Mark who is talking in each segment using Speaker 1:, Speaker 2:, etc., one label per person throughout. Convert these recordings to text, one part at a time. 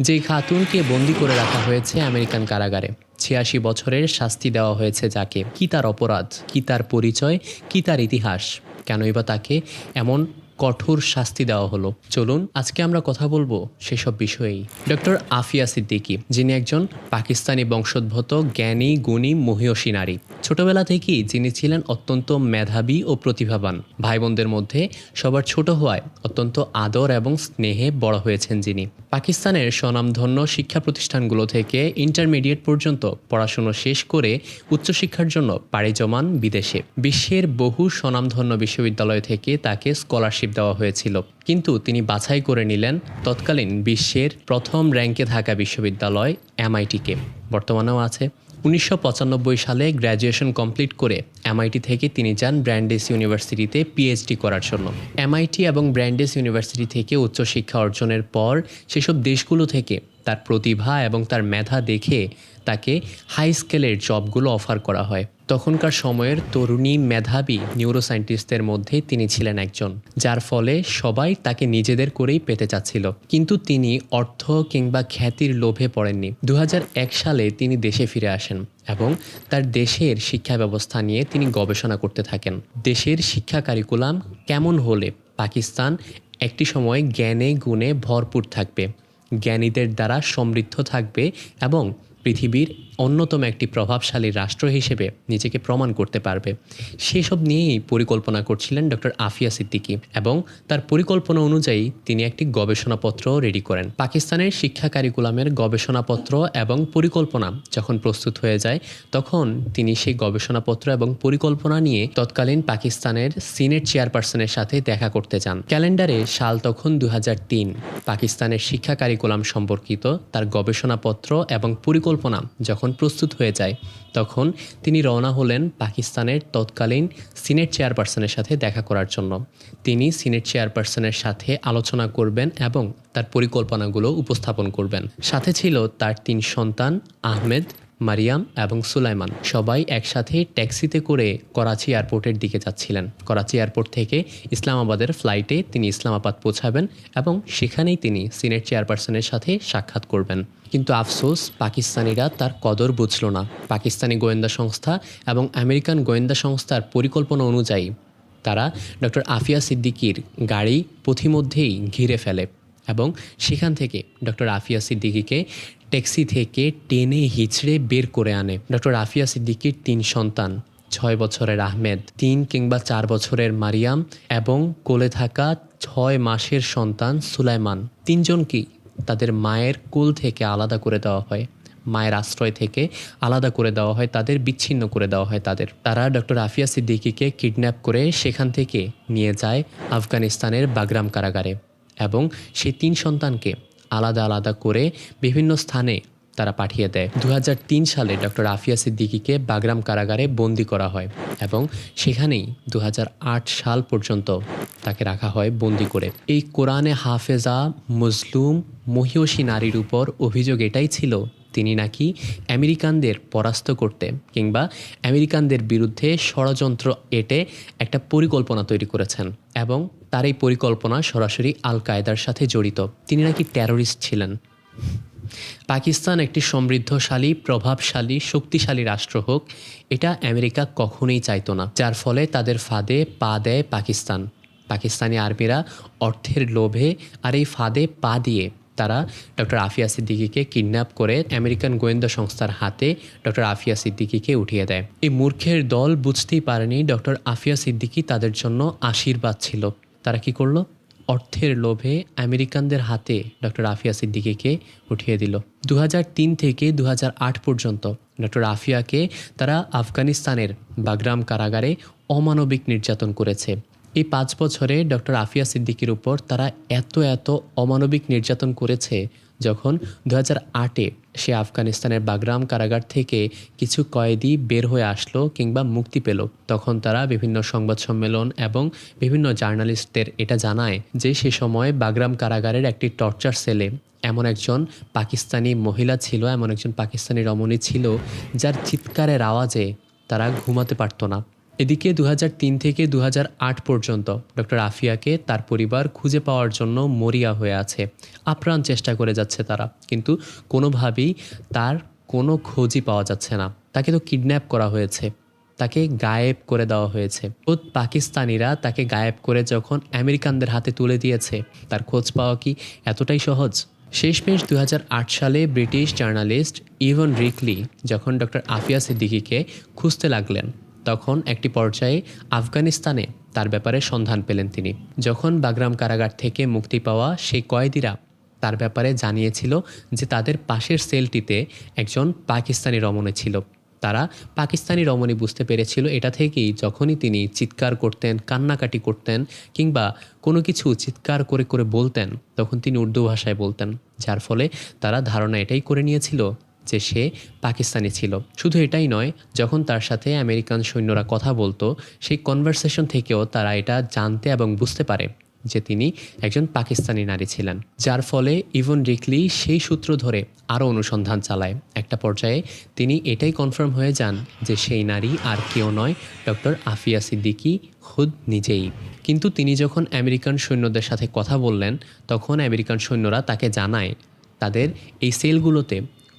Speaker 1: যেই খাতুনকে বন্দি করে রাখা হয়েছে আমেরিকান কারাগারে। ছিয়াশি বছরের শাস্তি দেওয়া হয়েছে যাকে। কি তার অপরাধ? কি তার পরিচয়? কি তার ইতিহাস? কেনই বা তাকে এমন কঠোর শাস্তি দেওয়া হলো। চলুন, আজকে আমরা কথা বলব সেসব বিষয়েই। ডক্টর আফিয়া সিদ্দিকি, যিনি একজন পাকিস্তানি বংশোদ্ভূত, জ্ঞানী, গুণী, মহিয়সী নারী। ছোটবেলা থেকেই যিনি ছিলেন অত্যন্ত মেধাবী ও প্রতিভাবান। ভাই বোনদের মধ্যে সবার ছোট হওয়ায় অত্যন্ত আদর এবং স্নেহে বড় হয়েছেন যিনি। পাকিস্তানের স্বনামধন্য শিক্ষা প্রতিষ্ঠানগুলো থেকে ইন্টারমিডিয়েট পর্যন্ত পড়াশুনো শেষ করে উচ্চশিক্ষার জন্য পাড়ি জমান বিদেশে। বিশ্বের বহু স্বনামধন্য বিশ্ববিদ্যালয় থেকে তাকে স্কলারশিপ দেওয়া হয়েছিল। কিন্তু তিনি বাছাই করে নিলেন তৎকালীন বিশ্বের প্রথম র্যাঙ্কে থাকা বিশ্ববিদ্যালয় এমআইটিকে। বর্তমানেও আছে। উনিশশো পঁচানব্বই সালে গ্র্যাজুয়েশন কমপ্লিট করে এমআইটি থেকে তিনি যান ব্র্যান্ডেস ইউনিভার্সিটিতে পিএইচডি করার জন্য। এমআইটি এবং ব্র্যান্ডেস ইউনিভার্সিটি থেকে উচ্চশিক্ষা অর্জনের পর সেসব দেশগুলো থেকে তার প্রতিভা এবং তার মেধা দেখে তাকে হাই স্কেলের জবগুলো অফার করা হয়। তখনকার সময়ের তরুণী মেধাবী নিউরোসায়েন্টিস্টদের মধ্যে তিনি ছিলেন একজন, যার ফলে সবাই তাকে নিজেদের করেই পেতে চাচ্ছিল। কিন্তু তিনি অর্থ কিংবা খ্যাতির লোভে পড়েননি। দু হাজার এক সালে তিনি দেশে ফিরে আসেন এবং তার দেশের শিক্ষা ব্যবস্থা নিয়ে তিনি গবেষণা করতে থাকেন। দেশের শিক্ষা কারিকুলাম কেমন হলে পাকিস্তান একটি সময় জ্ঞানে গুণে ভরপুর থাকবে, জ্ঞানীদের দ্বারা সমৃদ্ধ থাকবে এবং পৃথিবীর অন্যতম একটি প্রভাবশালী রাষ্ট্র হিসেবে নিজেকে প্রমাণ করতে পারবে। সেসব নিয়েই পরিকল্পনা করছিলেন ডক্টর আফিয়া সিদ্দিকি এবং তার পরিকল্পনা অনুযায়ী তিনি একটি গবেষণাপত্র রেডি করেন। পাকিস্তানের শিক্ষা কারিকুলামের গবেষণাপত্র এবং পরিকল্পনা যখন প্রস্তুত হয়ে যায়, তখন তিনি সেই গবেষণাপত্র এবং পরিকল্পনা নিয়ে তৎকালীন পাকিস্তানের সিনেট চেয়ারপারসনের সাথে দেখা করতে যান। ক্যালেন্ডারে সাল তখন দু হাজার তিন। পাকিস্তানের শিক্ষা কারিকুলাম সম্পর্কিত তার গবেষণাপত্র এবং পরিকল্পনা যখন প্রস্তুত হয়ে যায়, তখন তিনি রওনা হলেন পাকিস্তানের তৎকালীন সিনেট চেয়ারপারসনের সাথে দেখা করার জন্য। তিনি সিনেট চেয়ারপারসনের সাথে আলোচনা করবেন এবং তার পরিকল্পনাগুলো উপস্থাপন করবেন। সাথে ছিল তার তিন সন্তান আহমেদ মারিয়াম এবং সুলাইমান সবাই একসাথে ট্যাক্সিতে করে করাচি এয়ারপোর্টের দিকে যাচ্ছিলেন। করাচি এয়ারপোর্ট থেকে ইসলামাবাদের ফ্লাইটে তিনি ইসলামাবাদ পৌঁছাবেন এবং সেখানেই তিনি সিনেট চেয়ারপারসনের সাথে সাক্ষাৎ করবেন। কিন্তু আফসোস, পাকিস্তানিরা তার কদর বুঝল না। পাকিস্তানি গোয়েন্দা সংস্থা এবং আমেরিকান গোয়েন্দা সংস্থার পরিকল্পনা অনুযায়ী তারা ডক্টর আফিয়া সিদ্দিকির গাড়ি পথিমধ্যেই ঘিরে ফেলে এবং সেখান থেকে ডক্টর আফিয়া সিদ্দিকিকে ট্যাক্সি থেকে টেনে হিচড়ে বের করে আনে। ডক্টর আফিয়া সিদ্দিকির তিন সন্তান, ছয় বছরের আহমেদ, তিন কিংবা চার বছরের মারিয়াম এবং কোলে থাকা ছয় মাসের সন্তান সুলাইমান। তিনজনকেই তাদের মায়ের কোল থেকে আলাদা করে দেওয়া হয়? মায়ের আশ্রয় থেকে আলাদা করে দেওয়া হয়, তাদের বিচ্ছিন্ন করে দেওয়া হয় তাদের। তারা ডক্টর আফিয়া সিদ্দিকিকে কিডন্যাপ করে সেখান থেকে নিয়ে যায় আফগানিস্তানের বাগরাম কারাগারে এবং সেই তিন সন্তানকে আলাদা আলাদা করে বিভিন্ন স্থানে তারা পাঠিয়ে দেয়। দু হাজার তিন সালে ডক্টর আফিয়া সিদ্দিকিকে বাগরাম কারাগারে বন্দি করা হয় এবং সেখানেই দু হাজার আট সাল পর্যন্ত তাকে রাখা হয় বন্দি করে। এই কোরআনে হাফেজা, মুসলুম, মহিয়সী নারীর উপর অভিযোগ এটাই ছিল, তিনি নাকি আমেরিকানদের পরাস্ত করতে কিংবা আমেরিকানদের বিরুদ্ধে ষড়যন্ত্র এটে একটা পরিকল্পনা তৈরি করেছেন এবং তার এই পরিকল্পনা সরাসরি আল কায়দার সাথে জড়িত। তিনি নাকি টেরোরিস্ট ছিলেন। পাকিস্তান একটি সমৃদ্ধশালী, প্রভাবশালী, শক্তিশালী রাষ্ট্র হোক, এটা আমেরিকা কখনোই চাইতো না, যার ফলে তাদের ফাঁদে পা দেয় পাকিস্তান। পাকিস্তানি আর্মিরা অর্থের লোভে আর এই ফাঁদে পা দিয়ে তারা ডক্টর আফিয়া সিদ্দিকিকে কিডন্যাপ করে আমেরিকান গোয়েন্দা সংস্থার হাতে ডক্টর আফিয়া সিদ্দিকিকে উঠিয়ে দেয়। এই মূর্খের দল বুঝতেই পারেনি ডক্টর আফিয়া সিদ্দিকি তাদের জন্য আশীর্বাদ ছিল। তারা কি করল? অর্থের লোভে আমেরিকানদের হাতে ডক্টর আফিয়া সিদ্দিকিকে উঠিয়ে দিল। দু হাজার তিন থেকে দু হাজার আট পর্যন্ত ডক্টর আফিয়াকে তারা আফগানিস্তানের বাগরাম কারাগারে অমানবিক নির্যাতন করেছে। এই পাঁচ বছরে ডক্টর আফিয়া সিদ্দিকির উপর তারা এত এত অমানবিক নির্যাতন করেছে যখন দু হাজার আটে সে আফগানিস্তানের বাগরাম কারাগার থেকে কিছু কয়েদি বের হয়ে আসলো কিংবা মুক্তি পেল। তখন তারা বিভিন্ন সংবাদ সম্মেলন এবং বিভিন্ন জার্নালিস্টদের এটা জানায় যে সে সময় বাগরাম কারাগারের একটি টর্চার সেলে এমন একজন পাকিস্তানি মহিলা ছিল, এমন একজন পাকিস্তানি রমণী ছিল যার চিৎকারের আওয়াজে তারা ঘুমাতে পারতো না। এদিকে দু হাজার তিন থেকে দু হাজার আট পর্যন্ত ডক্টর আফিয়াকে তার পরিবার খুঁজে পাওয়ার জন্য মরিয়া হয়ে আছে। আপ্রাণ চেষ্টা করে যাচ্ছে তারা, কিন্তু কোনোভাবেই তার কোনো খোঁজই পাওয়া যাচ্ছে না। তাকে তো কিডন্যাপ করা হয়েছে, তাকে গায়েব করে দেওয়া হয়েছে। ও পাকিস্তানিরা তাকে গায়েব করে যখন আমেরিকানদের হাতে তুলে দিয়েছে, তার খোঁজ পাওয়া কি এতটাই সহজ? শেষমেশ দু হাজার আট সালে ব্রিটিশ জার্নালিস্ট ইভন রিকলি যখন ডক্টর আফিয়া সিদ্দিকিকে খুঁজতে লাগলেন তখন একটি পর্যায়ে আফগানিস্তানে তার ব্যাপারে সন্ধান পেলেন তিনি। যখন বাগরাম কারাগার থেকে মুক্তি পাওয়া সেই কয়েদিরা তার ব্যাপারে জানিয়েছিল যে তাদের পাশের সেলটিতে একজন পাকিস্তানি রমণী ছিল। তারা পাকিস্তানি রমণী বুঝতে পেরেছিল এটা থেকেই যখনই তিনি চিৎকার করতেন, কান্নাকাটি করতেন কিংবা কোনো কিছু চিৎকার করে করে বলতেন, তখন তিনি উর্দু ভাষায় বলতেন, যার ফলে তারা ধারণা এটাই করে নিয়েছিল যে সে পাকিস্তানি ছিল। শুধু এটাই নয়, যখন তার সাথে আমেরিকান সৈন্যরা কথা বলতো, সেই কনভারসেশন থেকেও তারা এটা জানতে এবং বুঝতে পারে যে তিনি একজন পাকিস্তানি নারী ছিলেন। যার ফলে ইভন রিকলি সেই সূত্র ধরে আরও অনুসন্ধান চালায়। একটা পর্যায়ে তিনি এটাই কনফার্ম হয়ে যান যে সেই নারী আর কেউ নয়, ডক্টর আফিয়া সিদ্দিকী খুদ নিজেই। কিন্তু তিনি যখন আমেরিকান সৈন্যদের সাথে কথা বললেন, তখন আমেরিকান সৈন্যরা তাকে জানায়, তাদের এই সেলগুলোতে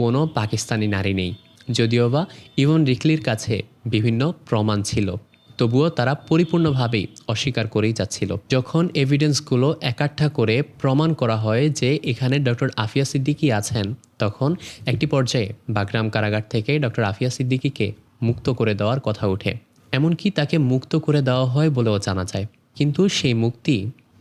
Speaker 1: কোনো পাকিস্তানি নারী নেই। যদিও বা ইভন রিকলির কাছে বিভিন্ন প্রমাণ ছিল। তবুও তারা পরিপূর্ণভাবেই অস্বীকার করেই যাচ্ছিল। যখন এভিডেন্সগুলো একাঠা করে প্রমাণ করা হয় যে এখানে ডক্টর আফিয়া সিদ্দিকী আছেন, তখন একটি পর্যায়ে বাগরাম কারাগার থেকে ডক্টর আফিয়া সিদ্দিকীকে মুক্ত করে দেওয়ার কথা ওঠে। এমনকি তাকে মুক্ত করে দেওয়া হয় বলেও জানা যায়। কিন্তু সেই মুক্তি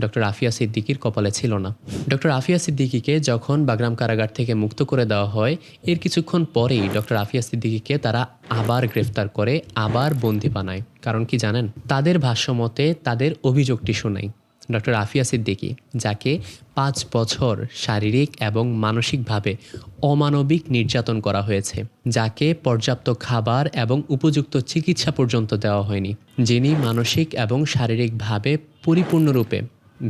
Speaker 1: ডক্টর আফিয়া সিদ্দিকির কপালে ছিল না। ডক্টর আফিয়া সিদ্দিকিকে যখন বাগরাম কারাগার থেকে মুক্ত করে দেওয়া হয়, এর কিছুক্ষণ পরেই ডক্টর আফিয়া সিদ্দিকিকে তারা আবার গ্রেফতার করে, আবার বন্দি বানায়। কারণ কি জানেন? তাদের ভাষ্যমতে তাদের অভিযোগটি শোনাই। ডক্টর আফিয়া সিদ্দিকি, যাকে পাঁচ বছর শারীরিক এবং মানসিকভাবে অমানবিক নির্যাতন করা হয়েছে, যাকে পর্যাপ্ত খাবার এবং উপযুক্ত চিকিৎসা পর্যন্ত দেওয়া হয়নি, যিনি মানসিক এবং শারীরিকভাবে পরিপূর্ণরূপে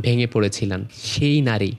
Speaker 1: ভেঙে পড়েছিলেন সেই নারী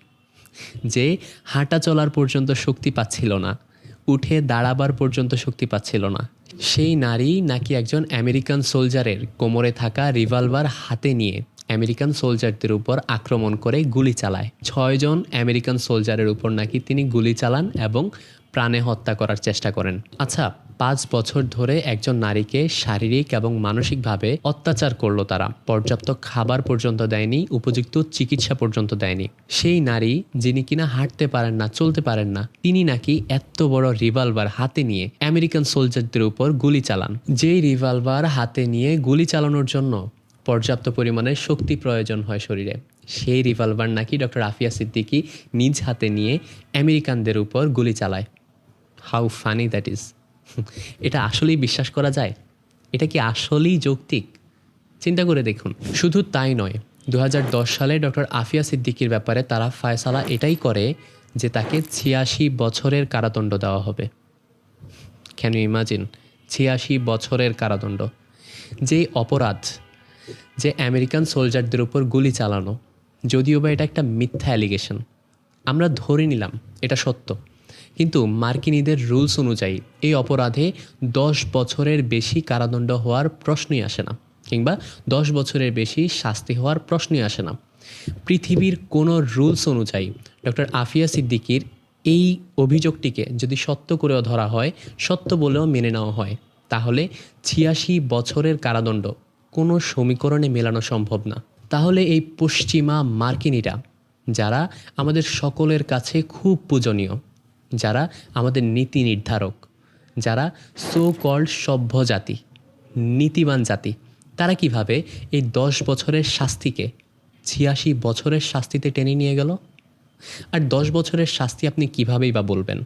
Speaker 1: যে হাঁটা চলার পর্যন্ত শক্তি পাচ্ছিল না, উঠে দাঁড়াবার পর্যন্ত শক্তি পাচ্ছিল না। সেই নারী নাকি একজন আমেরিকান সোলজারের কোমরে থাকা রিভলভার হাতে নিয়ে আমেরিকান সোলজারদের উপর আক্রমণ করে গুলি চালায়। ছয়জন আমেরিকান সোলজারের উপর নাকি তিনি গুলি চালান এবং প্রাণে হত্যা করার চেষ্টা করেন। আচ্ছা পাঁচ বছর ধরে একজন নারীকে শারীরিক এবং মানসিকভাবে অত্যাচার করল তারা। পর্যাপ্ত খাবার পর্যন্ত দেয়নি, উপযুক্ত চিকিৎসা পর্যন্ত দেয়নি। সেই নারী, যিনি কিনা হাঁটতে পারেন না, চলতে পারেন না, তিনি নাকি এত বড় রিভলভার হাতে নিয়ে আমেরিকান সোলজারদের উপর গুলি চালান। যেই রিভলভার হাতে নিয়ে গুলি চালানোর জন্য পর্যাপ্ত পরিমাণে শক্তি প্রয়োজন হয় শরীরে, সেই রিভলভার নাকি ডক্টর আফিয়া সিদ্দিকী নিজ হাতে নিয়ে আমেরিকানদের উপর গুলি চালায়। How funny that is. এটা আসলেই বিশ্বাস করা যায়? এটা কি আসলেই যৌক্তিক? চিন্তা করে দেখুন। শুধু তাই নয় দু সালে ডক্টর আফিয়া সিদ্দিকির ব্যাপারে তারা ফায়সালা এটাই করে যে তাকে ছিয়াশি বছরের কারাদণ্ড দেওয়া হবে। ক্যান ইউ ইমাজিন ছিয়াশি বছরের কারাদণ্ড। যে অপরাধ, যে আমেরিকান সোলজারদের উপর গুলি চালানো, যদিও বা এটা একটা মিথ্যা অ্যালিগেশন। আমরা ধরে নিলাম, এটা সত্য। কিন্তু মার্কিনীদের রুলস অনুযায়ী এই অপরাধে দশ বছরের বেশি কারাদণ্ড হওয়ার প্রশ্নই আসে না, কিংবা দশ বছরের বেশি শাস্তি হওয়ার প্রশ্নই আসে না। পৃথিবীর কোনো রুলস অনুযায়ী ডক্টর আফিয়া সিদ্দিকির এই অভিযোগটিকে যদি সত্য করেও ধরা হয়, সত্য বলেও মেনে নেওয়া হয়, তাহলে ছিয়াশি বছরের কারাদণ্ড কোনো সমীকরণে মেলানো সম্ভব না। তাহলে এই পশ্চিমা মার্কিনীরা, যারা আমাদের সকলের কাছে খুব পূজনীয় যারা আমাদের নীতি নির্ধারক, যারা সো কল্ড সভ্য জাতি, নীতিবান জাতি, তারা কীভাবে এই দশ বছরের শাস্তিকে, ছিয়াশি বছরের শাস্তিতে টেনে নিয়ে গেল? আর দশ বছরের শাস্তি আপনি কীভাবেই বা বলবেন?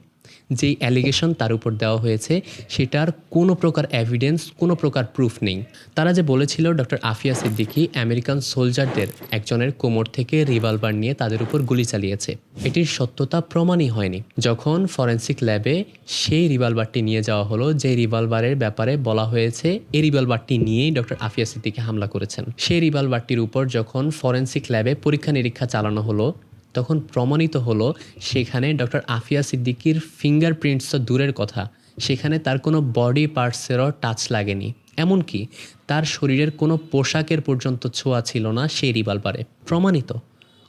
Speaker 1: যেই অ্যালিগেশন তার উপর দেওয়া হয়েছে, সেটার কোনো প্রকার এভিডেন্স কোনো প্রকার প্রুফ নেই। তারা যে বলেছিল ডক্টর আফিয়া সিদ্দিকী আমেরিকান সোলজারদের একজনের কোমর থেকে রিভলভার নিয়ে তাদের উপর গুলি চালিয়েছে। এটির সত্যতা প্রমাণই হয়নি। যখন ফরেন্সিক ল্যাবে সেই রিভলভারটি নিয়ে যাওয়া হলো যে রিভলভারের ব্যাপারে বলা হয়েছে, এই রিভলভারটি নিয়েই ডক্টর আফিয়া সিদ্দিকী হামলা করেছেন। সেই রিভলভারটির উপর যখন ফরেন্সিক ল্যাবে পরীক্ষা নিরীক্ষা চালানো হলো তখন প্রমাণিত হলো সেখানে ডক্টর আফিয়া সিদ্দিকির ফিঙ্গারপ্রিন্টস তো দূরের কথা। সেখানে তার কোনো বডি পার্টসেরও টাচ লাগেনি। এমনকি তার শরীরের কোনো পোশাকের পর্যন্ত ছোঁয়া ছিল না সেই রিভলভারে প্রমাণিত।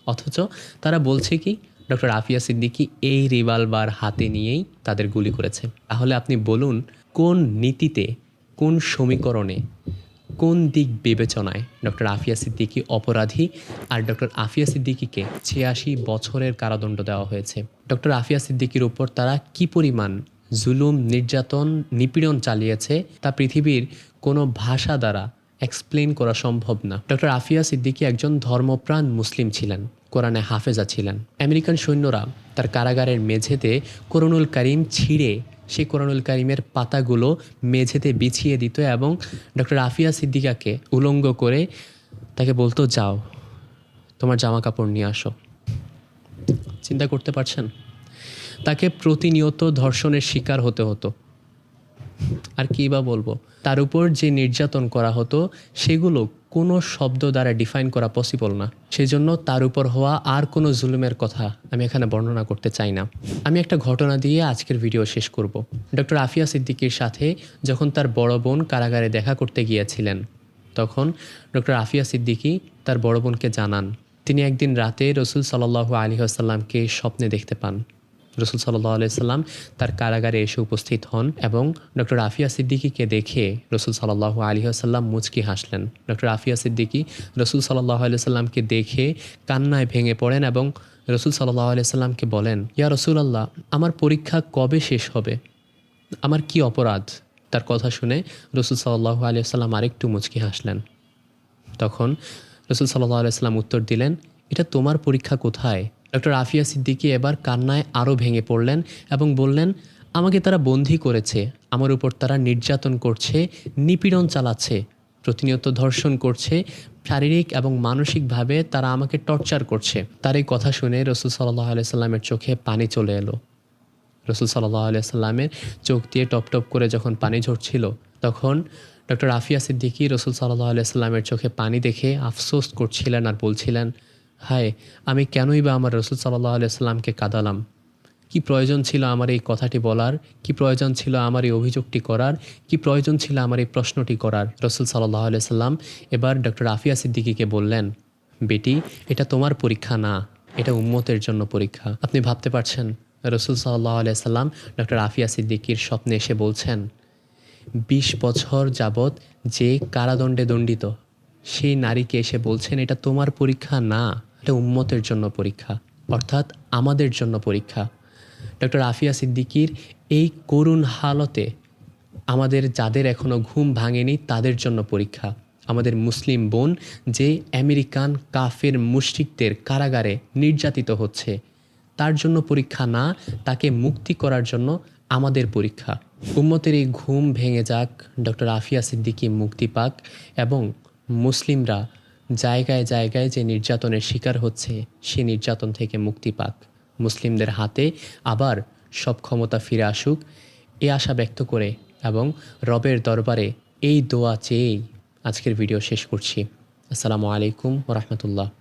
Speaker 1: অথচ তারা বলছে কি, ডক্টর আফিয়া সিদ্দিকি এই রিভলভার হাতে নিয়েই তাদের গুলি করেছে। তাহলে আপনি বলুন, কোন নীতিতে, কোন সমীকরণে কোন দিক বিবেচনায় ডক্টর আফিয়া সিদ্দিকী অপরাধী আর ডক্টর আফিয়া সিদ্দিকীকে ছিয়াশি বছরের কারাদণ্ড দেওয়া হয়েছে? ডক্টর আফিয়া সিদ্দিকীর উপর তারা কি পরিমাণ জুলুম, নির্যাতন, নিপীড়ন চালিয়েছে তা পৃথিবীর কোনো ভাষা দ্বারা এক্সপ্লেন করা সম্ভব না। ডক্টর আফিয়া সিদ্দিকী একজন ধর্মপ্রাণ মুসলিম ছিলেন, কোরআনে হাফেজা ছিলেন। আমেরিকান সৈন্যরা তার কারাগারের মেঝেতে করুণুল করিম ছিঁড়ে সেই কোরআনুল কারিমের পাতাগুলো মেঝেতে বিছিয়ে দিত এবং ডক্টর রাফিয়া সিদ্দিকাকে উলঙ্গ করে তাকে বলতো, যাও, তোমার জামা কাপড় নিয়ে আসো। চিন্তা করতে পারছেন? তাকে প্রতিনিয়ত ধর্ষণের শিকার হতে হতো। আর কী বা বলব? তার উপর যে নির্যাতন করা হতো, সেগুলো কোনো শব্দ দ্বারা ডিফাইন করা পসিবল না। সেজন্য তার উপর হওয়া আর কোনো জুলুমের কথা আমি এখানে বর্ণনা করতে চাই না। আমি একটা ঘটনা দিয়ে আজকের ভিডিও শেষ করব। ডক্টর আফিয়া সিদ্দিকির সাথে যখন তার বড় বোন কারাগারে দেখা করতে গিয়েছিলেন, তখন ডক্টর আফিয়া সিদ্দিকী তার বড় বোনকে জানান, তিনি একদিন রাতে রসুল সাল্লাহ আলী আসাল্লামকে স্বপ্নে দেখতে পান। রসুল সাল্লাহ আলাইসাল্লাম তার কারাগারে এসে উপস্থিত হন এবং ডক্টর আফিয়া সিদ্দিকিকে দেখে রসুল সাল্লাহ আলী আসাল্লাম মুচকি হাসলেন। ডক্টর আফিয়া সিদ্দিকি রসুল সাল্লাহ আলাইসাল্লামকে দেখে কান্নায় ভেঙে পড়েন এবং রসুল সাল্লাহ আলাইসাল্লামকে বলেন, ইয়া রসুল আল্লাহ আমার পরীক্ষা কবে শেষ হবে? আমার কি অপরাধ? তার কথা শুনে রসুল সাল্লাহ আলিয়াল্লাম আরেকটু মুচকি হাসলেন। তখন রসুল সাল্লাহ আলাইসাল্লাম উত্তর দিলেন, এটা তোমার পরীক্ষা কোথায়? ডক্টর আফিয়া সিদ্দিকী এবার কান্নায় আরও ভেঙে পড়লেন এবং বললেন, আমাকে তারা বন্দি করেছে, আমার উপর তারা নির্যাতন করছে, নিপীড়ন চালাচ্ছে, প্রতিনিয়ত ধর্ষণ করছে, শারীরিক এবং মানসিকভাবে তারা আমাকে টর্চার করছে। তার এই কথা শুনে রসুল সাল্লাহ আলাইসাল্লামের চোখে পানি চলে এলো। রসুল সাল্লাহ আলিয়া সাল্লামের চোখ দিয়ে টপ টপ করে যখন পানি ঝরছিল, তখন ডক্টর আফিয়া সিদ্দিকি রসুল সাল্লাহ আলিয়া সাল্লামের চোখে পানি দেখে আফসোস করছিলেন আর বলছিলেন হায়, আমি কেনই বা আমার রসুল সাল্লাহ আলিয়া সাল্লামকে কাঁদালাম? কি প্রয়োজন ছিল আমার এই কথাটি বলার? কি প্রয়োজন ছিল আমার এই অভিযোগটি করার? কি প্রয়োজন ছিল আমার এই প্রশ্নটি করার? রসুল সাল্লাহ সাল্লাম এবার ডক্টর আফিয়া সিদ্দিকীকে বললেন, বেটি, এটা তোমার পরীক্ষা না, এটা উম্মতের জন্য পরীক্ষা। আপনি ভাবতে পারছেন, রসুল সাল্লাহ আলিয়াল্লাম ডক্টর আফিয়া সিদ্দিকির স্বপ্নে এসে বলছেন, বিশ বছর যাবৎ যে কারাদণ্ডে দণ্ডিত, সেই নারীকে এসে বলছেন, এটা তোমার পরীক্ষা না। এটা উম্মতের জন্য পরীক্ষা, অর্থাৎ আমাদের জন্য পরীক্ষা। ডক্টর আফিয়া সিদ্দিকির এই করুণ হালতে আমাদের যাদের এখনও ঘুম ভাঙেনি, তাদের জন্য পরীক্ষা। আমাদের মুসলিম বোন যে আমেরিকান কাফের মুশরিকদের কারাগারে নির্যাতিত হচ্ছে, তার জন্য পরীক্ষা না, তাকে মুক্তি করার জন্য আমাদের পরীক্ষা। উম্মতের এই ঘুম ভেঙে যাক, ডক্টর আফিয়া সিদ্দিকি মুক্তি পাক এবং মুসলিমরা জায়গায় জায়গায় যে নির্যাতনের শিকার হচ্ছে, সে নির্যাতন থেকে মুক্তি পাক। মুসলিমদের হাতে আবার সব ক্ষমতা ফিরে আসুক, এ আশা ব্যক্ত করে এবং রবের দরবারে এই দোয়া চেয়েই আজকের ভিডিও শেষ করছি। আসসালামু আলাইকুম রহমতুল্লাহ।